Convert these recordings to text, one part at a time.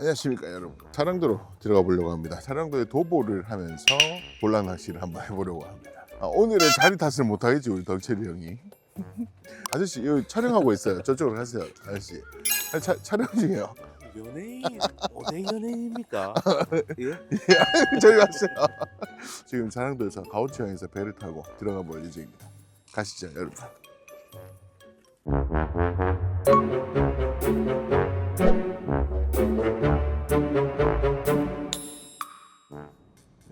안녕하십니까 여러분. 차량도로 들어가 보려고 합니다. 차량도에 도보를 하면서 볼락 낚시를 한번 해보려고 합니다. 아, 오늘은 자리 탓을 못하겠지 우리 덕철이 형이. 아저씨 여기 촬영하고 있어요. 저쪽으로 가세요 아저씨. 아, 차, 촬영 중이에요. 연예인? 어디 연예인입니까? 예? 저기 가세요. 지금 차량도에서 가오치항에서 배를 타고 들어가 볼 예정입니다. 가시죠 여러분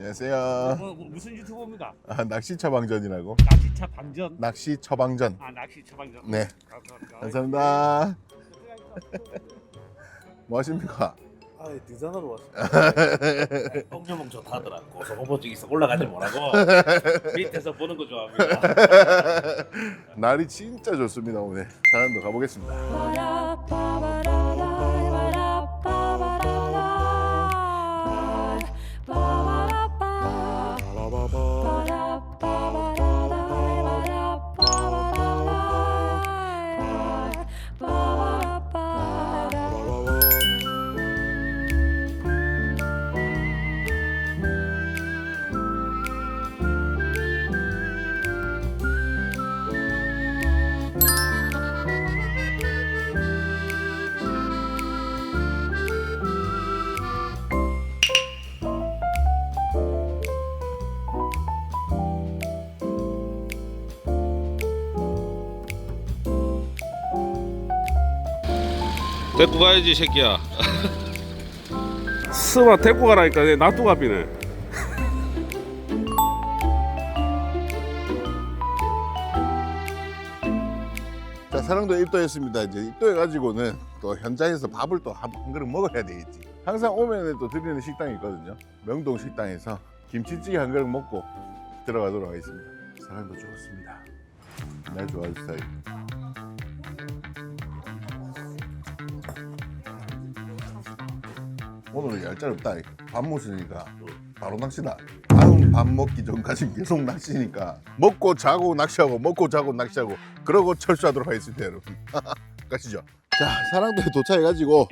안녕하세요 뭐, 뭐 무슨 유튜버입니까? 아, 낚시 처방전이라고 낚시차 방전. 낚시 처방전 아 낚시 처방전. 네 감사합니다. 감사합니다 뭐 하십니까 아, 등산하러 왔어. 똥녀몽 좋다더라. 고소공포증 있어 올라가지 뭐라고. 밑에서 보는 거 좋아합니다. 날이 진짜 좋습니다 오늘 사람도 가보겠습니다 데리고 가야지 새끼야. 스마 데리고 가라니까 내 놔두갑이네. 자 사랑도 입도했습니다. 이제 입도해가지고는 또 현장에서 밥을 또 한 그릇 먹어야 되겠지. 항상 오면 또 드리는 식당이 있거든요. 명동 식당에서 김치찌개 한 그릇 먹고 들어가도록 하겠습니다. 사랑도 좋습니다. 날 좋아할 스타 오늘은 얄짤없다. 밥 먹으니까 바로 낚시다. 다음 밥 먹기 전까지 계속 낚시니까 먹고 자고 낚시하고 먹고 자고 낚시하고 그러고 철수하도록 하겠습니다 여러분. 가시죠. 자 사랑도에 도착해가지고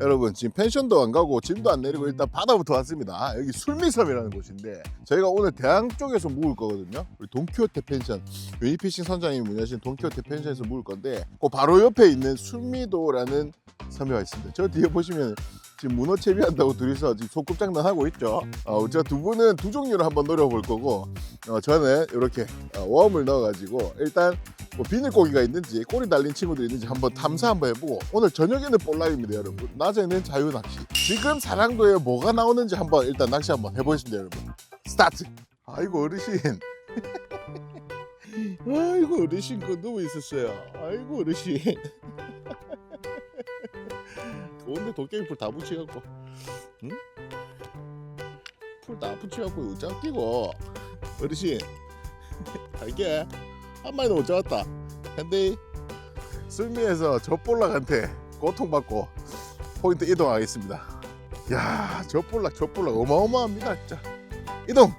여러분 지금 펜션도 안 가고 짐도 안 내리고 일단 바다부터 왔습니다. 여기 술미섬이라는 곳인데 저희가 오늘 대항 쪽에서 묵을 거거든요. 우리 돈키호테 펜션. 유니피싱 선장님이 운영하신 돈키호테 펜션에서 묵을 건데 그 바로 옆에 있는 술미도라는 섬이 와 있습니다. 저 뒤에 보시면 지금 문어 채비한다고 둘이서 지금 소꿉장난 하고 있죠. 어, 제가 두 분은 두 종류를 한번 노려볼 거고, 어, 저는 이렇게 어, 웜을 넣어가지고 일단 뭐 비닐고기가 있는지 꼬리 달린 친구들이 있는지 한번 탐사 한번 해보고 오늘 저녁에는 볼라입니다 여러분. 낮에는 자유 낚시. 지금 사랑도에 뭐가 나오는지 한번 일단 낚시 한번 해보겠습니다 여러분. 스타트. 아이고 어르신. 아이고 어르신 그 누워 있었어요. 아이고 어르신. 좋은데 도깨비 풀 다 붙여갖고. 응? 풀다 붙여갖고 어쩌 끼고. 어르신 갈게. 한 마리도 못 잡았다. 근데 승리에서 젖볼락한테 고통받고 포인트 이동하겠습니다. 야 젖볼락 젖볼락 어마어마합니다 진짜. 이동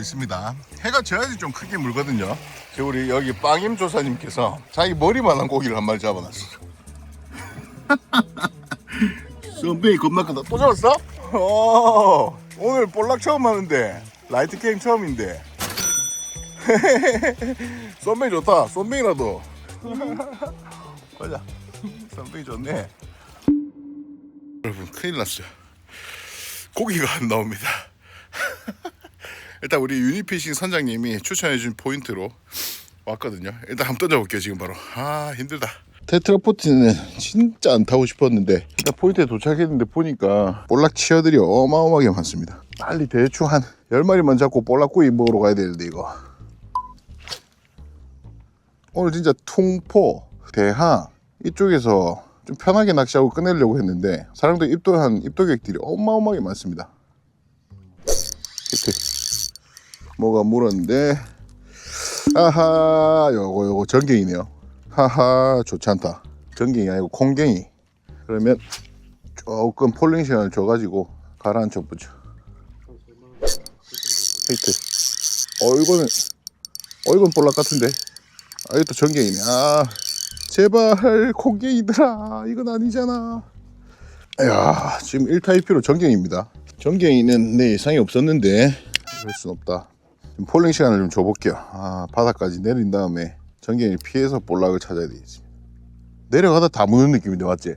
있습니다. 해가 져야지 좀 크게 물거든요. 저 우리 여기 빵임 조사님께서 자기 머리만한 고기를 한 마리 잡아놨어. 썸베이 겁나 크다. 또 잡았어? 어, 오늘 볼락 처음 하는데 라이트 게임 처음인데. 썸베이 좋다. 썸베이라도. 맞아. 썸베이 좋네. 여러분 큰일 났어요. 고기가 안 나옵니다. 일단 우리 유니피싱 선장님이 추천해준 포인트로 왔거든요. 일단 한번 던져볼게요 지금 바로. 아 힘들다. 테트라포트는 진짜 안 타고 싶었는데 일단 포인트에 도착했는데 보니까 볼락 치어들이 어마어마하게 많습니다. 빨리 대충 한 10마리만 잡고 볼락구이 먹으러 가야 되는데 이거. 오늘 진짜 통포, 대하 이쪽에서 좀 편하게 낚시하고 끝내려고 했는데 사람들 입도한 입도객들이 어마어마하게 많습니다. 히트. 뭐가 물었는데 아하 요거 요거 전갱이네요. 하하 좋지 않다. 전갱이 아니고 콩갱이. 그러면 조금 폴링 시간을 줘가지고 가라앉혀 보죠. 히트. 어 이거는 어 이건 볼락 같은데. 아 이것도 전갱이네. 아 제발 콩갱이들아 이건 아니잖아. 야 지금 1타 2피로 전갱입니다. 전갱이는 내 예상이 없었는데 이럴 순 없다. 좀 폴링 시간을 좀 줘볼게요. 아 바닥까지 내린 다음에 전갱이를 피해서 볼락을 찾아야 되겠습니다. 내려가다 다 무는 느낌인데 맞지?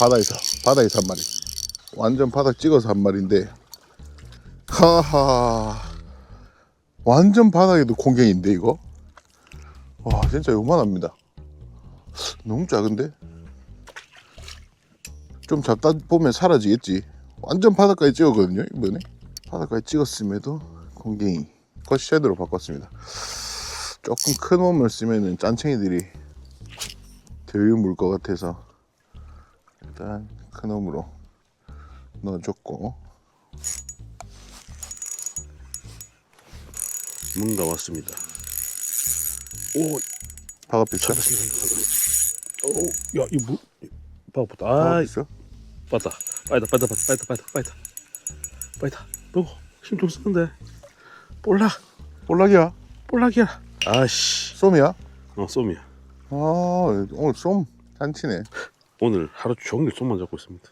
바다에서 바다에서 한 마리. 완전 바닥 찍어서 한 마리인데. 하하. 완전 바닥에도 콩갱인데 이거? 와 진짜 요만합니다. 너무 작은데? 좀 잡다 보면 사라지겠지. 완전 바닥까지 찍었거든요 이번에 바닥까지 찍었음에도 콩갱이 컷 쉐드로 바꿨습니다 조금 큰 웜을 쓰면은 짠챙이들이 덜 물 것 같아서 일단 큰 웜으로 넣어줬고 뭔가 왔습니다. 오 바가빛이야? 오, 야, 이 뭐? 봐보다. 아, 바가빛이야? 빠다. 빠이다, 빠이다, 빠이다, 빠이다, 빠이다, 빠이다. 너무 힘좀 쓰는데. 볼락, 볼락이야? 볼락이야. 아씨. 쏨이야? 어, 쏨이야. 아 오늘 쏨 잔치네 오늘 하루 종일 쏨만 잡고 있습니다.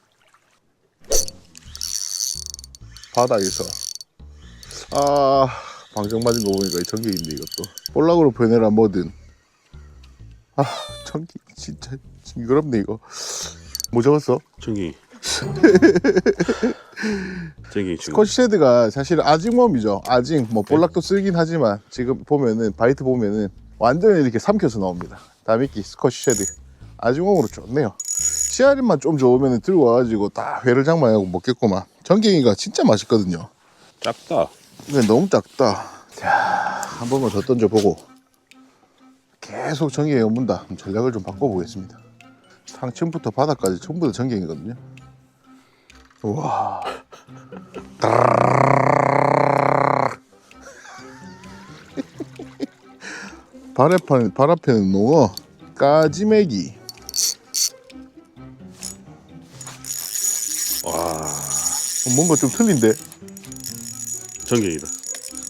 바닥에서 아 방정 맞은 거 보니까 이 전기인데 이것도 볼락으로 보내라 뭐든 아 전기 진짜 징그럽네 이거 뭐 적었어? 정기. 정기 지금. 스코시헤드가 사실 아징웜이죠 아징 뭐 볼락도 쓰긴 하지만 지금 보면은 바이트 보면은 완전히 이렇게 삼켜서 나옵니다 다미끼 스코시헤드 아징웜으로 좋네요 씨알인만 좀 좋으면 들고 와가지고 딱 회를 장만하고 먹겠구만 전갱이가 진짜 맛있거든요 작다. 근데 너무 작다. 자, 한 번만 더 던져보고 계속 전갱이 오문다. 전략을 좀 바꿔보겠습니다. 상층부터 바닥까지 전부 다 전갱이거든요. 우와. 따라라라라라라. 발 앞에, 발 앞에는 농어, 까지매기. 와, 어, 뭔가 좀 틀린데? 정경이다.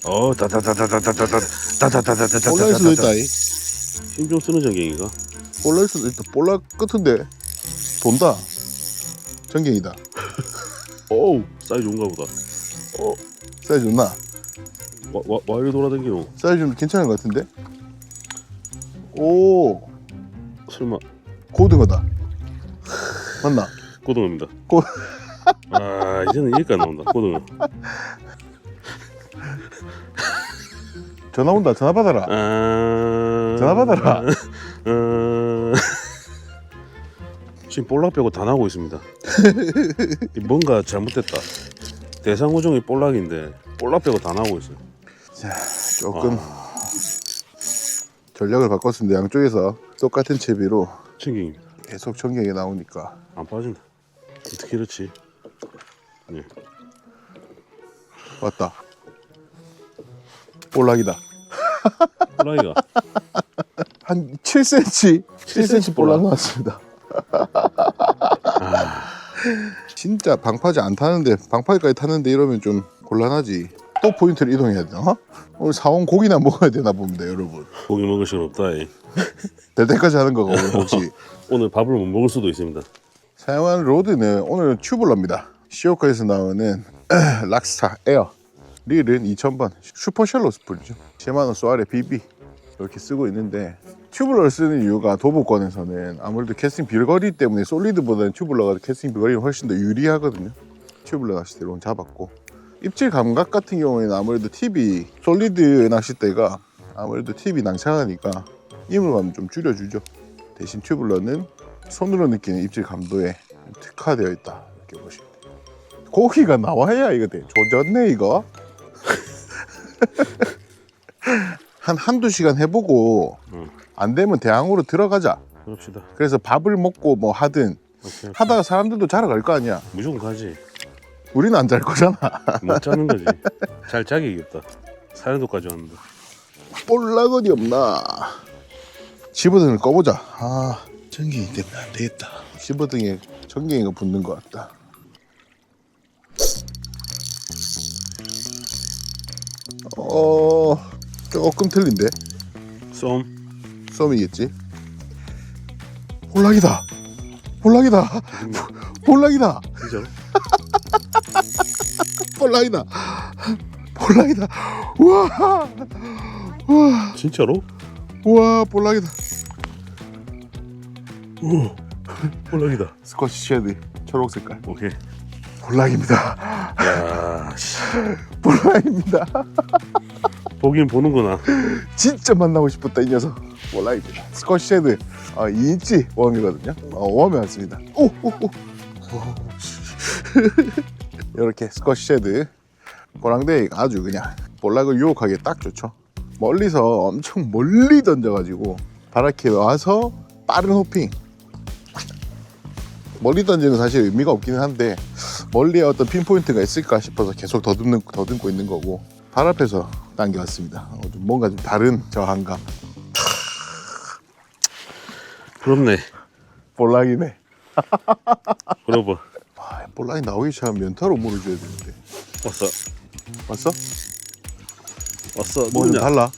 어, 다다다다다다다다 다다다다다. 볼날 수도 있다. 이. 힘좀 쓰는 정경이가. 볼날 수도 있다. 볼락 끝인데 돈다. 전갱이다. 어우, 사이즈 좋은가 보다. 사이즈 좋나? 와, 와, 와 이리 돌아다니요. 사이즈 좀 괜찮은 것 같은데? 오 설마 고등어다. 맞나? 고등어입니다. 고- 아, 이제는 여기까지 나온다. 고등어. 전화 온다. 전화 받아라. 아, 전화 받아라. 아, 지금 볼락 빼고 다 나오고 있습니다. 이 뭔가 잘못됐다. 대상호종이 볼락인데 볼락 빼고 다 나오고 있어요. 자 조금 전략을 바꿨습니다. 양쪽에서 똑같은 채비로 챙김입니다. 계속 전갱이 나오니까 안 빠진다. 어떻게 이렇지? 왔다. 볼락이다. 볼락이가 한 7cm, 7cm 볼락 볼락. 나왔습니다. 진짜 방파제 안 타는데 방파제까지 타는데 이러면 좀 곤란하지. 또 포인트를 이동해야 되나? 오늘 사온 고기나 먹어야 되나 봅니다, 여러분. 고기 먹을 시간 없다. 이. 될 때까지 하는 거가 오늘 혹시 오늘 밥을 못 먹을 수도 있습니다. 사용한 로드는 오늘 튜블러입니다. 시오카에서 나오는 락스타 에어 릴은 2000번 슈퍼셜로 스풀이죠. 시마노 소아레 BB 이렇게 쓰고 있는데 튜블러를 쓰는 이유가 도보권에서는 아무래도 캐스팅 비거리 때문에 솔리드보다는 튜블러가 캐스팅 비거리가 훨씬 더 유리하거든요. 튜블러 낚싯대로 잡았고 입질 감각 같은 경우에는 아무래도 TV 솔리드 낚싯대가 아무래도 TV 낭창하니까 이물감을 좀 줄여주죠. 대신 튜블러는 손으로 느끼는 입질 감도에 특화되어 있다 이렇게 보시면 돼요. 고기가 나와야 이거 돼. 조졌네 이거. 한 한두 시간 해보고 응. 안안 되면 대항으로 들어가자. 그럽시다. 그래서 밥을 먹고 뭐 하든 오케이. 하다가 사람들도 자러 갈 거 아니야. 무조건 가지. 우리는 안 잘 거잖아. 못 자는 거지. 잘 자기겠다. 사연도까지 왔는데. 볼락어디 없나? 집어등을 꺼보자. 아, 전기 때문에 안 되겠다. 집어등에 전기가 붙는 것 같다. 어, 조금 틀린데? 쏨. 썸이겠지? 볼락이다. 볼락이다. 볼락이다. 진짜로? 볼락이다. 볼락이다. 우와. 우와. 진짜로? 우와, 볼락이다. 오. 볼락이다. 스쿼시 쉐드 초록 색깔. 오케이. 볼락입니다. 야, 씨. 볼락입니다. 보긴 보는구나. 진짜 만나고 싶었다 이 녀석. 볼락입니다. 스쿼시 쉐드 어, 2인치 웜이거든요. 어, 웜에 왔습니다. 이렇게 스쿼시 쉐드 보랑대이 아주 그냥 볼락을 유혹하기 딱 좋죠. 멀리서 엄청 멀리 던져가지고 바라키에 와서 빠른 호핑. 멀리 던지는 사실 의미가 없기는 한데 멀리에 어떤 핀포인트가 있을까 싶어서 계속 더듬는, 더듬고 있는 거고 발 앞에서 당겨왔습니다. 어, 좀 뭔가 좀 다른 저항감. 부럽네. 볼락이네. 부러워. 아, 볼락이 나오기 전에 면타로 물어줘야 되는데. 왔어. 왔어? 왔어. 뭐 좀? 달라?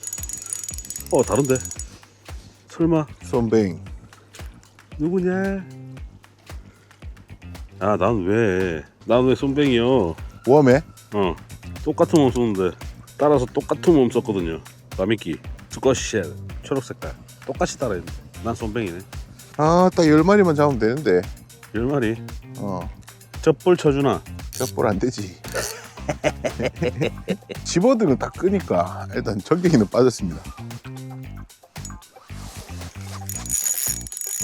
어, 다른데. 설마 썸뱅. 누구냐? 아, 난 왜? 난 왜 손뱅이요? 웜에? 어, 똑같은 몸 쓰는데 따라서 똑같은 몸 썼거든요. 라미키, 스쿼시 쉘, 초록 색깔 똑같이 따라했는데 난 손뱅이네. 아, 딱열 마리만 잡으면 되는데. 열 마리. 어, 젖볼 쳐주나? 저볼 안 되지. 집어등을 딱 끄니까 일단 전기기는 빠졌습니다.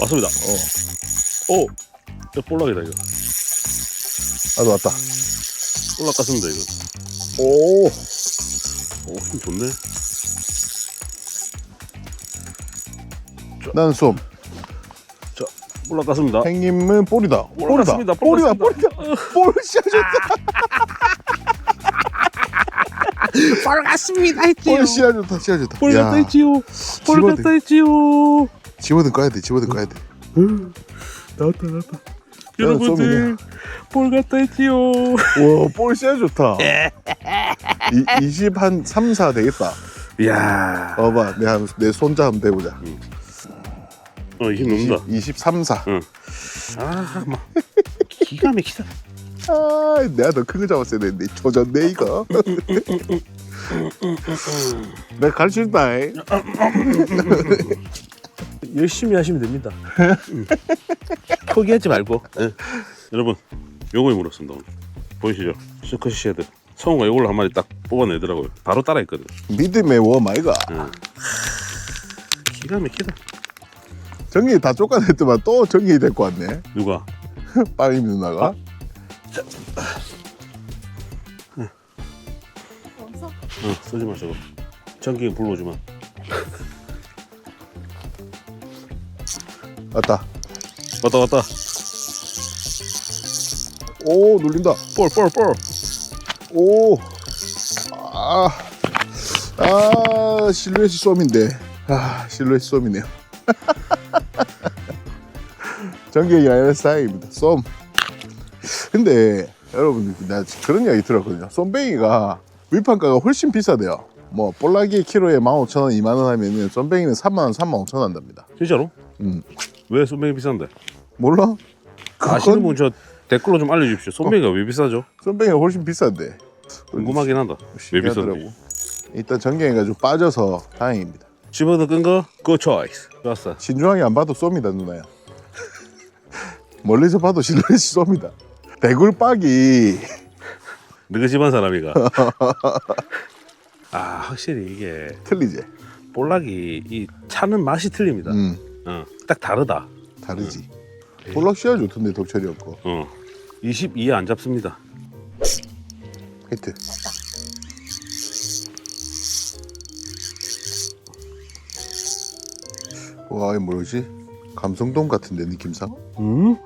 왔습니다. 어, 오, 저 볼락이다 이거. 나도 왔다. 볼락 같습니다 이거. 오, 오, 힘 좋네. 나는 쏨. 자, 볼락 같습니다. 행님은 볼이다. 볼 볼이다. 볼 볼이다. 같습니다. 볼이다. 볼 씨앗 볼 같습니다 볼. 씨앗 좋다. 볼 야, 같다 했지요. 볼 집어등. 같다 했지요. 집어등 꺼야 돼. 집어등 꺼야 돼. 나왔다 나왔다. 쏘면요. 여러분들 볼 같다 했지요. 와, 볼 좋다. 이, 20한 3, 4 되겠다. 이야. 봐봐, 내, 한- 내 손자 한번 대보자. 어, 힘 넘다. 23, 4. 아, 막 기가 막히다. 아, 내가 더 큰 거 잡았어야 되는데 조졌네 이거. 내가 가르쳐준다. 열심히 하시면 됩니다. 음. 포기하지 말고. 예. 여러분, 요거에 물었습니다. 오늘. 보이시죠? 스커시 쉐드. 성우가 요걸로 한 마리 딱 뽑아내더라고요. 바로 따라했거든. 믿음의 웜 아이가. 응. 기가 막히다. 정리 다 쫓아냈더만 또 정리 데리고 왔네. 누가? 빵이 누나가. 응, 쓰지 마 저거. 전기 불러오지 마. 왔다. 왔다 왔다. 오 눌린다. 볼, 볼, 볼. 오. 아. 아 실루엣이 쏨인데. 아 실루엣 쏨이네요. 야외 스타일입니다. 쏨. 근데 여러분 나 그런 이야기 들었거든요. 쏨뱅이가 위판가가 훨씬 비싸대요. 뭐 볼라기 키로에 15,000원, 2만 원 하면은 쏨뱅이는 3만 원, 3만 5천 원 한답니다. 진짜로? 음. 왜 소맥이 비싼데? 몰라? 아시는 분저 댓글로 좀 알려주십시오. 소맥이가 왜 비싸죠? 쏨뱅이가 훨씬 비싼데. 궁금하긴 하다. 왜. 신기하더라고. 일단 전갱이가 좀 빠져서 다행입니다. 집어서 끈 거, 그 초이스. 좋았어. 신중하게 안 봐도 쏩니다 누나야. 멀리서 봐도 실루엣이 쏩니다. 대굴박이 너희 집안 사람이가. 아 확실히 이게 틀리지. 볼락이 이 차는 맛이 틀립니다. 음 어, 딱 다르다. 다르지. 볼락 씨앗 좋던데 덕철이 없고 어. 22에 안 잡습니다. 히트. 와, 이 뭐지? 감성돔 같은데 느낌상? 음?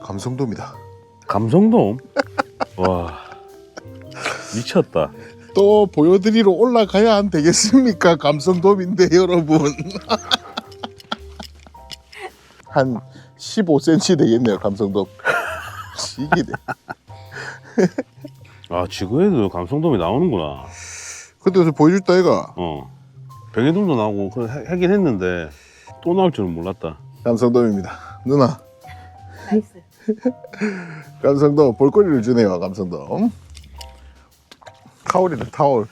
감성돔이다. 감성돔? 와 미쳤다. 또 보여드리러 올라가야 안 되겠습니까? 감성돔인데 여러분. 한 15cm 되겠네요, 감성돔. 돼. 아 지구에도 감성돔이 나오는구나. 그때 서 보여줬다 얘가. 어. 병해돔도 나오고 하- 하긴 했는데 또 나올 줄은 몰랐다. 감성돔입니다. 누나, 나이스. 감성돔 볼거리를 주네요, 감성돔. 타올이다, 타올.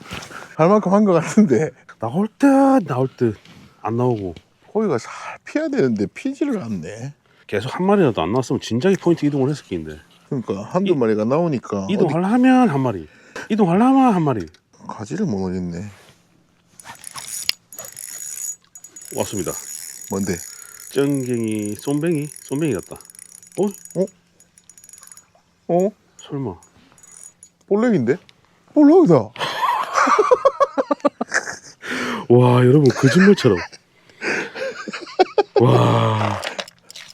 할 만큼 한 것 같은데 나올 듯 나올 듯 안 나오고 고기가 잘 피해야 되는데 피지를 않네. 계속 한 마리라도 안 나왔으면 진작에 포인트 이동을 했을 텐데 그러니까 한두 이- 마리가 나오니까 어디 이동하려면 한 마리 이동하려면 한 마리 가지를 못 오겠네. 왔습니다. 뭔데? 쩡갱이 쏨뱅이 쏨뱅이 같다. 어? 어? 설마 볼락인데? 볼락이다. 와 여러분 거짓말처럼 와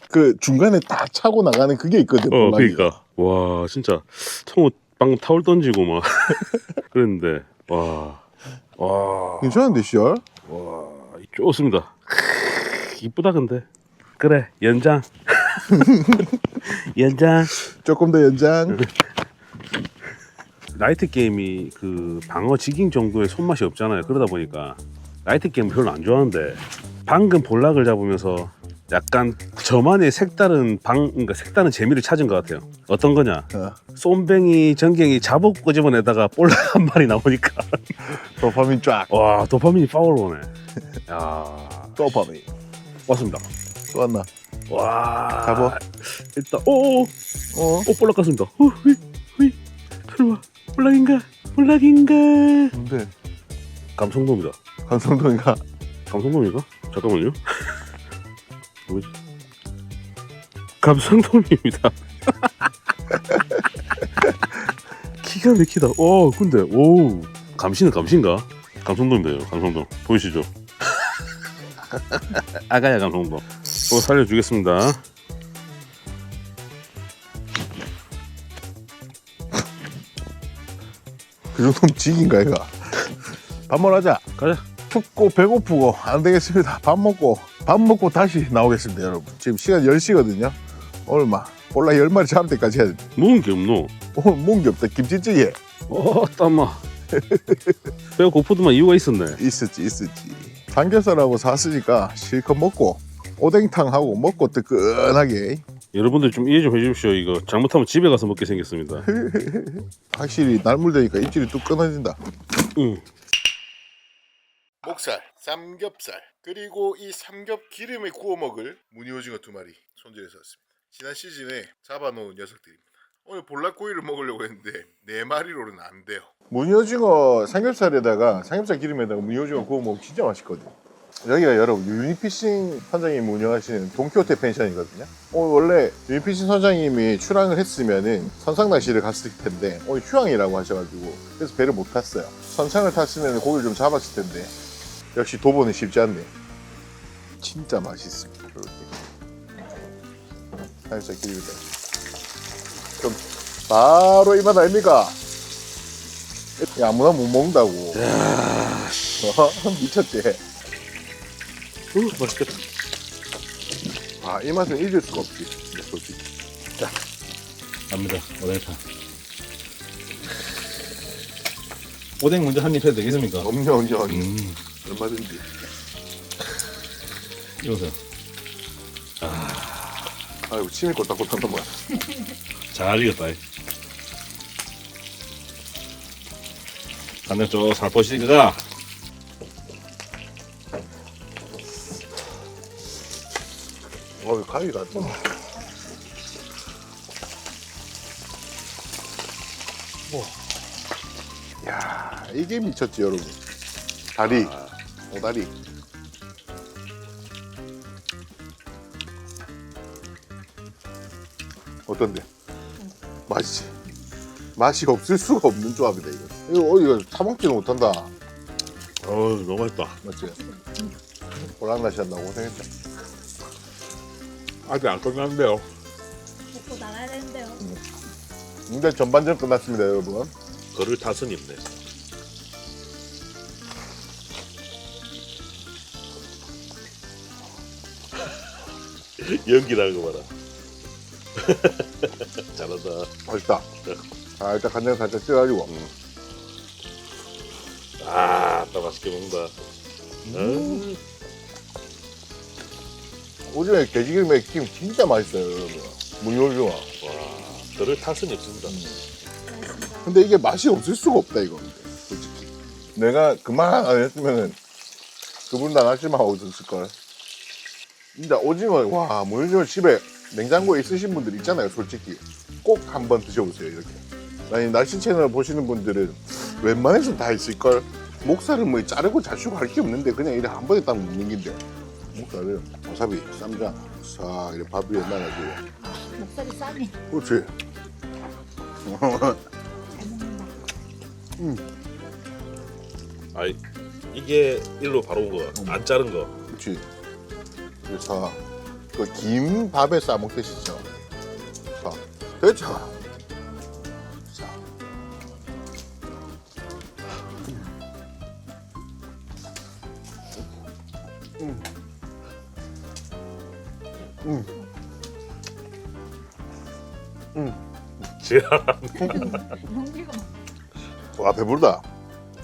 그 중간에 딱 차고 나가는 그게 있거든. 어, 볼락이. 그러니까 와 진짜 성우 방금 타올 던지고 막 그랬는데 와, 와, 괜찮은데 씨알? 와, 좋습니다. 이쁘다 근데 그래 연장, 연장. 조금 더 연장. 라이트 게임이 그 방어 지깅 정도의 손맛이 없잖아요. 그러다 보니까 라이트 게임 별로 안 좋아하는데 방금 볼락을 잡으면서 약간 저만의 색다른 방, 그러니까 색다른 재미를 찾은 것 같아요. 어떤 거냐? 어, 쏨뱅이, 전갱이 잡고 끄집어내다가 볼락 한 마리 나오니까 도파민 쫙. 와 도파민이 파워로 오네. 야 도파민. 왔습니다. 또 왔나? 와 잡아. 일단 오오 어? 오 볼락 갔습니다. 어, 휘, 휘. 설마 볼락인가? 볼락인가? 뭔데? 감성돔이다. 감성동이가 감성돔인가? 잠깐만요. 뭐지? 감성돔입니다. 기가 막히다. 와, 근데 오 감시는 감시인가? 감성돔이에요. 감성돔 보이시죠? 아가야 감성돔. 또 살려주겠습니다. 그 정도면 직인가 얘가. 밥 먹으러 가자. 가자. 춥고 배고프고 안 되겠습니다. 밥 먹고 밥 먹고 다시 나오겠습니다, 여러분. 지금 시간 10시거든요. 오늘 막 볼라 10마리 잡을 때까지 해야 돼. 먹은 게 없노. 오늘 먹은 게 없다. 김치찌개 어, 땀마. 배가 고프더만 이유가 있었네. 있었지, 있었지. 삼겹살하고 샀으니까 실컷 먹고 오뎅탕하고 먹고 뜨끈하게 여러분들 좀 이해 좀 해주십시오. 이거 잘못하면 집에 가서 먹게 생겼습니다. 확실히 날물되니까 입질이 뚝 끊어진다. 응. 목살, 삼겹살, 그리고 이 삼겹 기름에 구워 먹을 무늬오징어 두 마리 손질해서 왔습니다. 지난 시즌에 잡아놓은 녀석들입니다. 오늘 볼락고기를 먹으려고 했는데 네 마리로는 안 돼요. 무늬오징어 삼겹살에다가 삼겹살 기름에다가 무늬오징어 구워 먹으면 진짜 맛있거든. 여기가 여러분 유니피싱 선장님이 운영하시는 동키호테 펜션이거든요. 오늘 원래 유니피싱 선장님이 출항을 했으면은 선상 낚시를 갔을 텐데 오늘 휴양이라고 하셔가지고 그래서 배를 못 탔어요. 선창을 탔으면 고기를 좀 잡았을 텐데 역시 도보는 쉽지 않네. 진짜 맛있습니다. 이렇게 살짝 기름이다. 그럼 바로 이 맛 아닙니까? 야, 아무나 못 먹는다고. 어? 미쳤지? 음, 맛있겠다. 아, 이 맛은 잊을 수가 없지. 솔직히. 갑니다. 오뎅탕. 오뎅 먼저 한 입 해도 되겠습니까? 엄청 엄청 음, 얼마든지. 이거세요. 아이고 침이 꼴딱꼴딱한 뭐야. 잘 익었다. 간장 쪽 살포시가 어이 가위가 안 나. 뭐. 야 이게 미쳤지 여러분. 다리, 오다리. 어떤데? 맛있지? 맛이 없을 수가 없는 조합이다 이거. 이거 어 이거 타먹지는 못한다. 어우, 너무 맛있다. 맞지? 보랑낚시 한다고 고생했죠. 아직 안 끝났는데요. 먹고 나가야 되는데요. 근데 전반전 끝났습니다, 여러분. 거를 타선 있네. 연기 나는 거 봐라. 잘한다. 맛있다. 아, 일단 간장 살짝 쪄가지고. 아, 딱 맛있게 먹는다. 음. 오징어 돼지기름 맥김 진짜 맛있어요, 여러분. 무효오징어. 와, 거를 타선이 없습니다. 고맙습니다. 근데 이게 맛이 없을 수가 없다, 이거. 솔직히. 내가 그만 안 했으면은 그분 다 낚시만 하고 있었을걸. 진짜 오징어, 와, 무효오징어 집에 냉장고에 있으신 분들 있잖아요, 솔직히. 꼭 한번 드셔보세요, 이렇게. 아니, 낚시 채널 보시는 분들은 웬만해서 다 있을걸. 목살을 뭐 자르고 자르고 할 게 없는데 그냥 이렇게 한 번에 딱 먹는 긴데. 목살을 와사비, 쌈장, 싹 이렇게 밥 위에 나가지고. 목소리 싸네. 그렇지. 잘 먹는다. 아이, 이게 일로 바로 온 거, 안 자른 거. 그렇지. 그래서 그긴 밥에 싸 먹듯이 죠 자, 됐잖아. 자. 음. 음. 지금 연기가 막. 와 배부르다.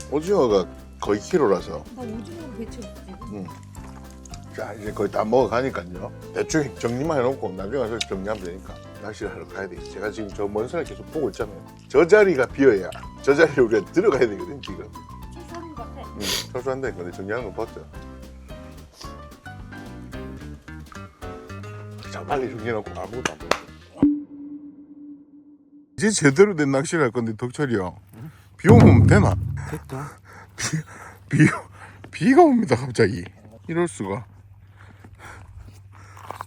오징어가 거의 키로라서. 나 오징어 배치 없지. 자 이제 거의 다 먹어가니까요. 대충 정리만 해놓고 나중에 가서 정리하면 되니까 낚시를 하러 가야 돼 제가 지금 저 먼 산을 계속 보고 있잖아요. 저 자리가 비어야 저 자리에 우리가 들어가야 되거든 지금. 최선인 것 같아. 응, 철수한다니까 근데 정리하는 거 봤죠 자 빨리 정리해놓고 아무것도 안 보여. 이제 제대로 된 낚시를 할 건데 덕철이 형비 오면 되나? 됐다. 비, 비가 옵니다 갑자기. 이럴 수가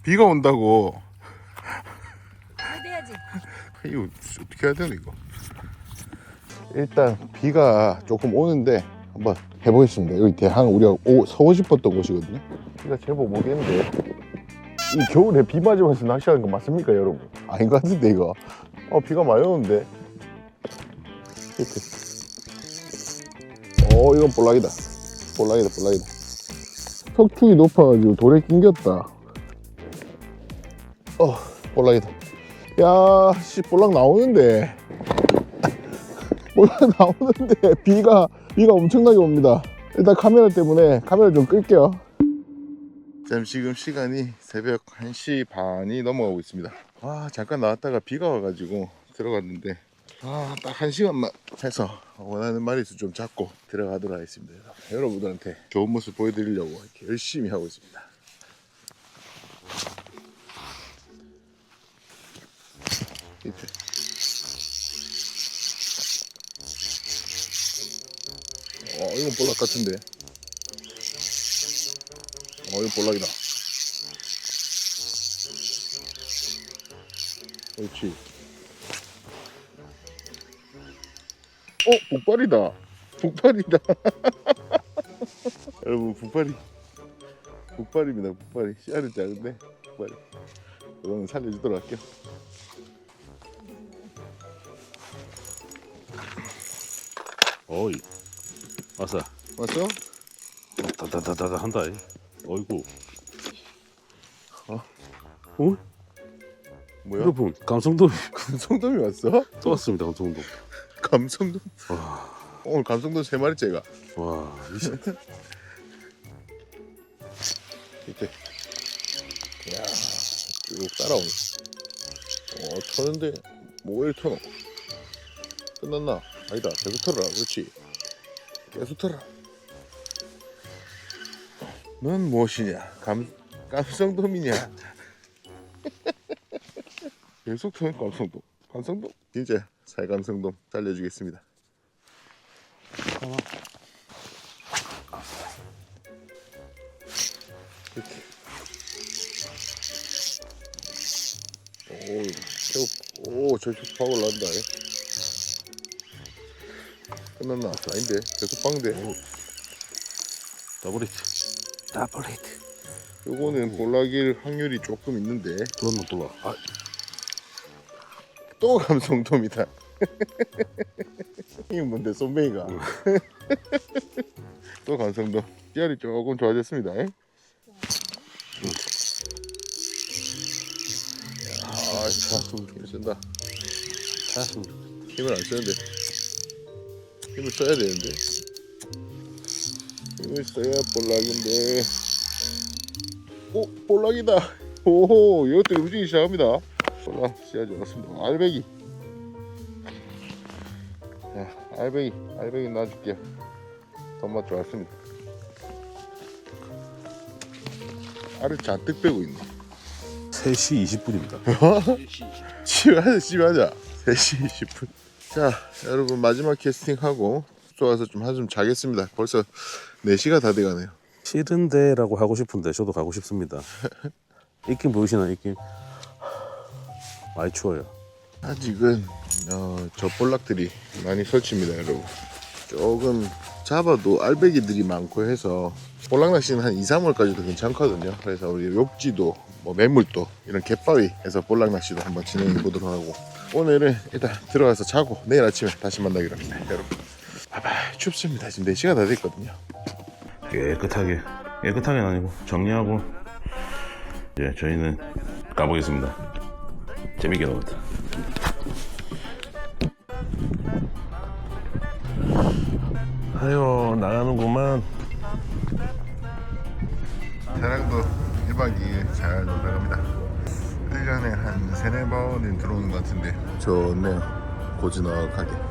비가 온다고. 해야지. 이거 어떻게 해야 되나 이거? 일단 비가 조금 오는데 한번 해보겠습니다. 여기 대항 우리가 오, 서고 싶었던 곳이거든요. 비가 제법 오겠는데. 이 겨울에 비 맞으면서 낚시하는 거 맞습니까 여러분? 아닌 것 같은데 이거. 어 비가 많이 오는데. 이렇게. 어 이건 볼락이다. 볼락이다 볼락이다. 석축이 높아가지고 돌에 낑겼다 어 볼락이다 야, 씨, 볼락 나오는데. 볼락 나오는데, 비가, 비가 엄청나게 옵니다. 일단 카메라 때문에 카메라 좀 끌게요. 지금 시간이 새벽 1시 반이 넘어가고 있습니다. 아, 잠깐 나왔다가 비가 와가지고 들어갔는데, 아, 딱 한 시간만 해서 원하는 마리수 좀 잡고 들어가도록 하겠습니다. 여러분들한테 좋은 모습 보여드리려고 이렇게 열심히 하고 있습니다. 이렇게. 어, 이건 볼락 같은데. 어, 이건 볼락이다. 그렇지. 어, 북발이다. 북발이다. 여러분, 북발이. 북발입니다, 북발이. 씨알은 작은데, 북발이. 이거는 살려주도록 할게요. 어이, 왔어. 왔어? 다다다다다 한다. 이. 어이구. 어? 어? 뭐야? 여러분, 감성돔 감성돔이 왔어? 또 왔습니다. 감성돔. 감성돔? 와, 오늘 감성돔 세 마리째가 와, 이 새- 이렇게 야 쭉 따라오네 어 터는데 이리 터노 끝났나? 아니다 계속 털어라 그렇지. 계속 털어라. 넌 무엇이냐? 감, 감성돔이냐? 계속 터는 감성돔. 감성돔? 진짜 살감성돔 살려주겠습니다. 이렇게. 오, 새우, 오, 저기 파고 올라간다. 얘. 끝났나? 아닌데, 계속 빵대. 더블히트. 더블 히트. 요거는 볼락일 확률이 조금 있는데 돌았나 돌아. 아, 또 감성돔이다. 이게 뭔데 쏨뱅이가? 또 감성돔. 씨알이 조금 좋아졌습니다. 에? 아, 참, 힘 쓴다. 힘을 안 쓰는데. 힘을 써야 되는데. 힘을 써야 볼락인데. 오, 볼락이다. 오호, 이것도 움직이기 시작합니다. 볼락 씨앗이 왔습니다. 알배기. 자, 알배기, 알배기 놔줄게요. 돈맛 좋았습니다. 알을 잔뜩 빼고 있네. 3시 20분입니다. 집에 하자 집에 하자 3시 20분 자 여러분 마지막 캐스팅하고 좋아서 좀 한숨 자겠습니다 벌써 4시가 다 돼가네요 싫은데 라고 하고 싶은데 저도 가고 싶습니다. 입김 보이시나 입김? 많이 추워요. 아직은 어, 저 볼락들이 많이 설치입니다 여러분 조금 잡아도 알배기들이 많고 해서 볼락 낚시는 한 2, 3월까지도 괜찮거든요 그래서 우리 욕지도 뭐 매물도 이런 갯바위에서 볼락 낚시도 한번 진행해 보도록 하고 오늘은 일단 들어가서 자고 내일 아침에 다시 만나기로 합니다 여러분 바이바이 춥습니다 지금 4시가 다 됐거든요 깨끗하게 깨끗하게는 아니고 정리하고 이제 저희는 가보겠습니다. 재밌게 놀았다. 아유 나가는구만. 차량도 1박 2일 잘 놀다 갑니다. 1년에 한 세네 번은 들어오는 것 같은데 좋네요. 고즈넉하게.